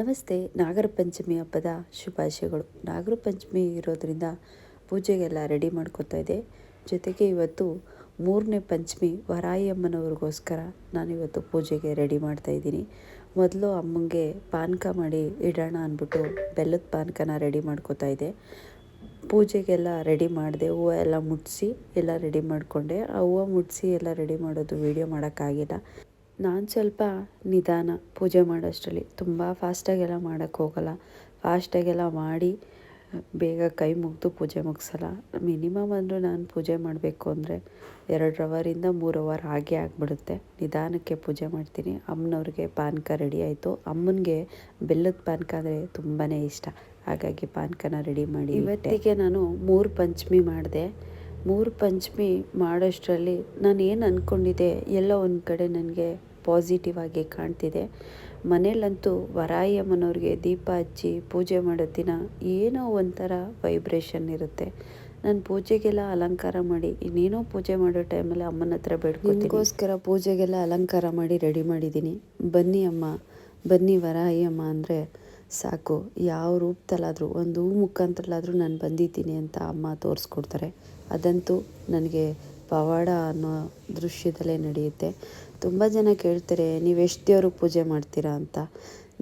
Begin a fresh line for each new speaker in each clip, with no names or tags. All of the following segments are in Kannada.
ನಮಸ್ತೆ, ನಾಗರ ಪಂಚಮಿ ಹಬ್ಬದ ಶುಭಾಶಯಗಳು. ನಾಗರ ಪಂಚಮಿ ಇರೋದ್ರಿಂದ ಪೂಜೆಗೆಲ್ಲ ರೆಡಿ ಮಾಡ್ಕೋತಾ ಇದೆ ಜೊತೆಗೆ ಇವತ್ತು ಮೂರನೇ ಪಂಚಮಿ ವರಾಯಿ ಅಮ್ಮನವ್ರಿಗೋಸ್ಕರ ನಾನಿವತ್ತು ಪೂಜೆಗೆ ರೆಡಿ ಮಾಡ್ತಾ ಇದ್ದೀನಿ. ಮೊದಲು ಅಮ್ಮಂಗೆ ಪಾನಕ ಮಾಡಿ ಇಡೋಣ ಅಂದ್ಬಿಟ್ಟು ಬೆಲ್ಲದ ಪಾನಕನ ರೆಡಿ ಮಾಡ್ಕೋತಾ ಇದ್ದೆ. ಪೂಜೆಗೆಲ್ಲ ರೆಡಿ ಮಾಡಿದೆ, ಹೂವು ಎಲ್ಲ ಮುಟ್ಸಿ ಎಲ್ಲ ರೆಡಿ ಮಾಡಿಕೊಂಡೆ. ಆ ಹೂವು ಮುಟ್ಟಿಸಿ ಎಲ್ಲ ರೆಡಿ ಮಾಡೋದು ವೀಡಿಯೋ ಮಾಡೋಕ್ಕಾಗಿಲ್ಲ. ನಾನು ಸ್ವಲ್ಪ ನಿಧಾನ ಪೂಜೆ ಮಾಡೋಷ್ಟರಲ್ಲಿ. ತುಂಬ ಫಾಸ್ಟಾಗೆಲ್ಲ ಮಾಡೋಕ್ಕೆ ಹೋಗಲ್ಲ. ಫಾಸ್ಟಾಗೆಲ್ಲ ಮಾಡಿ, ಬೇಗ ಕೈ ಮುಗಿದು ಪೂಜೆ ಮುಗಿಸಲ್ಲ. ಮಿನಿಮಮ್ ಅಂದರೂ ನಾನು ಪೂಜೆ ಮಾಡಬೇಕು ಅಂದರೆ ಎರಡು ಅವರಿಂದ ಮೂರು ಅವರ್ ಹಾಗೆ ಆಗಿಬಿಡುತ್ತೆ. ನಿಧಾನಕ್ಕೆ ಪೂಜೆ ಮಾಡ್ತೀನಿ. ಅಮ್ಮನವ್ರಿಗೆ ಪಾನಕ ರೆಡಿ ಆಯಿತು. ಅಮ್ಮನಿಗೆ ಬೆಲ್ಲದ ಪಾನಕ ಅಂದರೆ ತುಂಬಾ ಇಷ್ಟ. ಹಾಗಾಗಿ ಪಾನಕನ ರೆಡಿ ಮಾಡಿ ಇವತ್ತಿಗೆ ನಾನು ಮೂರು ಪಂಚಮಿ ಮಾಡಿದೆ. ಮೂರು ಪಂಚಮಿ ಮಾಡೋಷ್ಟರಲ್ಲಿ ನಾನು ಏನು ಅಂದ್ಕೊಂಡಿದ್ದೆ ಎಲ್ಲ ಒಂದು ಕಡೆ ನನಗೆ ಪಾಸಿಟಿವ್ ಆಗಿ ಕಾಣ್ತಿದೆ. ಮನೇಲಂತೂ ವರಾಯಿ ಅಮ್ಮನವ್ರಿಗೆ ದೀಪ ಹಚ್ಚಿ ಪೂಜೆ ಮಾಡೋ ದಿನ ಏನೋ ಒಂಥರ ವೈಬ್ರೇಷನ್ ಇರುತ್ತೆ. ನಾನು ಪೂಜೆಗೆಲ್ಲ ಅಲಂಕಾರ ಮಾಡಿ, ಇನ್ನೇನೋ ಪೂಜೆ ಮಾಡೋ ಟೈಮಲ್ಲಿ ಅಮ್ಮನ ಹತ್ರ ಬೇಡ್ಕೋಸ್ಕರ ಪೂಜೆಗೆಲ್ಲ ಅಲಂಕಾರ ಮಾಡಿ ರೆಡಿ ಮಾಡಿದ್ದೀನಿ. ಬನ್ನಿ ಅಮ್ಮ, ಬನ್ನಿ ವರಾಯಿ ಅಮ್ಮ ಅಂದರೆ ಸಾಕು. ಯಾವ ರೂಪದಲ್ಲಾದರೂ ಒಂದು ಹೂ ಮುಖಾಂತರಲಾದರೂ ನಾನು ಬಂದಿದ್ದೀನಿ ಅಂತ ಅಮ್ಮ ತೋರಿಸ್ಕೊಡ್ತಾರೆ. ಅದಂತೂ ನನಗೆ ಪವಾಡ ಅನ್ನೋ ದೃಶ್ಯದಲ್ಲೇ ನಡೆಯುತ್ತೆ. ತುಂಬ ಜನ ಕೇಳ್ತಾರೆ ನೀವು ಎಷ್ಟು ದೇವ್ರಿಗೆ ಪೂಜೆ ಮಾಡ್ತೀರಾ ಅಂತ?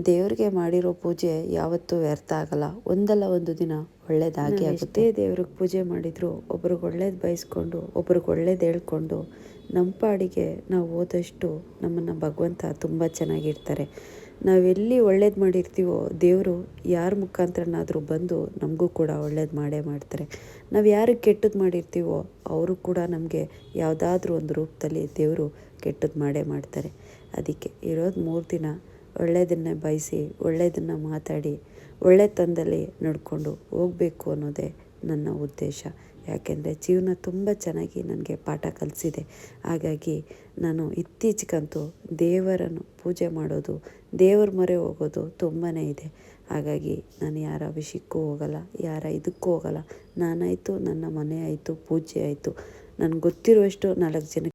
ದೇವರಿಗೆ ಮಾಡಿರೋ ಪೂಜೆ ಯಾವತ್ತೂ ವ್ಯರ್ಥ ಆಗಲ್ಲ. ಒಂದಲ್ಲ ಒಂದು ದಿನ ಒಳ್ಳೇದಾಗಿ ಆಗುತ್ತೆ. ದೇವ್ರಿಗೆ ಪೂಜೆ ಮಾಡಿದ್ರು ಒಬ್ರಿಗೆ ಒಳ್ಳೇದು ಬಯಸ್ಕೊಂಡು ಒಬ್ರಿಗೆ ಒಳ್ಳೇದು ಹೇಳ್ಕೊಂಡು ನಮ್ಮ ಪಾಡಿಗೆ ನಾವು ಹೋದಷ್ಟು ನಮ್ಮನ್ನು ಭಗವಂತ ತುಂಬ ಚೆನ್ನಾಗಿರ್ತಾರೆ. ನಾವೆಲ್ಲಿ ಒಳ್ಳೇದು ಮಾಡಿರ್ತೀವೋ ದೇವರು ಯಾರ ಮುಖಾಂತರನಾದರೂ ಬಂದು ನಮಗೂ ಕೂಡ ಒಳ್ಳೇದು ಮಾಡೇ ಮಾಡ್ತಾರೆ. ನಾವು ಯಾರಿಗೆ ಕೆಟ್ಟದ್ದು ಮಾಡಿರ್ತೀವೋ ಅವರು ಕೂಡ ನಮಗೆ ಯಾವುದಾದ್ರೂ ಒಂದು ರೂಪದಲ್ಲಿ ದೇವರು ಕೆಟ್ಟದ್ದು ಮಾಡೇ ಮಾಡ್ತಾರೆ. ಅದಕ್ಕೆ ಇರೋದು ಮೂರು ದಿನ ಒಳ್ಳೆಯದನ್ನೇ ಬಯಸಿ ಒಳ್ಳೆಯದನ್ನು ಮಾತಾಡಿ, ಒಳ್ಳೆ ತಂದಲ್ಲಿ ನಡ್ಕೊಂಡು ಹೋಗಬೇಕು ಅನ್ನೋದೇ ನನ್ನ ಉದ್ದೇಶ. ಯಾಕೆಂದರೆ ಜೀವನ ತುಂಬ ಚೆನ್ನಾಗಿ ನನಗೆ ಪಾಠ ಕಲಿಸಿದೆ. ಹಾಗಾಗಿ ನಾನು ಇತ್ತೀಚೆಗಂತೂ ದೇವರನ್ನು ಪೂಜೆ ಮಾಡೋದು, ದೇವರ ಮೊರೆ ಹೋಗೋದು ತುಂಬಾ ಇದೆ. ಹಾಗಾಗಿ ನಾನು ಯಾರ ವಿಷಯಕ್ಕೂ ಹೋಗಲ್ಲ, ಯಾರ ಇದಕ್ಕೂ ಹೋಗಲ್ಲ. ನಾನಾಯಿತು, ನನ್ನ ಮನೆ ಆಯಿತು, ಪೂಜೆ ಆಯಿತು. ನನಗೆ ಗೊತ್ತಿರುವಷ್ಟು ನಾಲ್ಕು ಜನಕ್ಕೆ